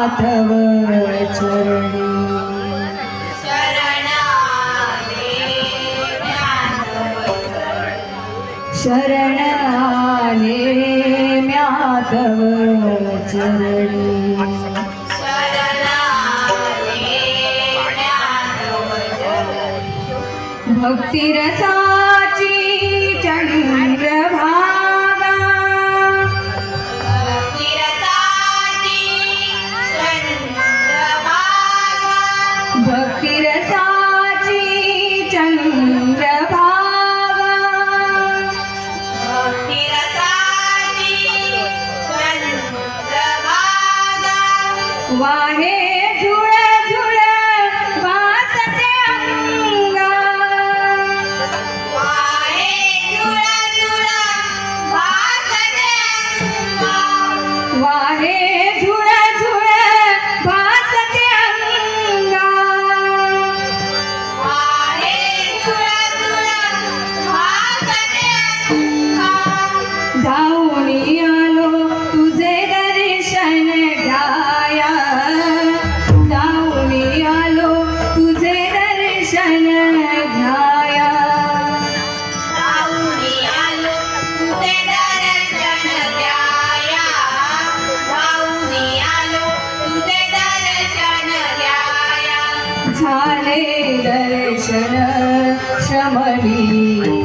माधव चरणी. शरण आले म्याधव चरणी. भक्तिरसा Vahe दर्शन श्रमणी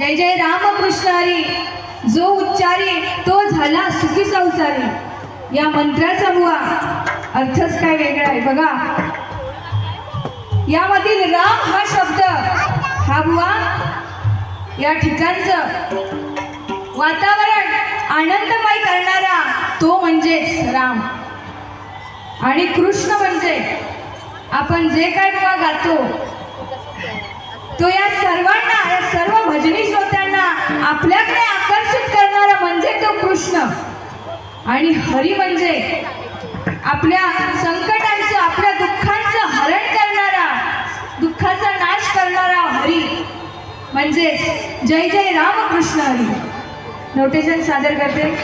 जय जय रामकृष्णारी. जो उच्चारी तो झाला सुखी संसारी. या मंत्राचा बुवा अर्थच काय वेगळा आहे बघा. यामधील राम हा शब्द हा बुवा या ठिकाणचं. वातावरण आनंदमय करणारा तो म्हणजेच राम. आणि कृष्ण म्हणजे आपण जे काय बुवा गातो तो या सर्वांना या सर्व भजनी श्रोत्यांना आपल्याकडे आकर्षित करणारा म्हणजे तो कृष्ण. आणि हरी म्हणजे आपल्या संकटांचं आपल्या दुःखांचं हरण करणारा दुःखाचा नाश करणारा हरी. म्हणजेच जय जय रामकृष्ण हरी. नोटेशन सादर करते.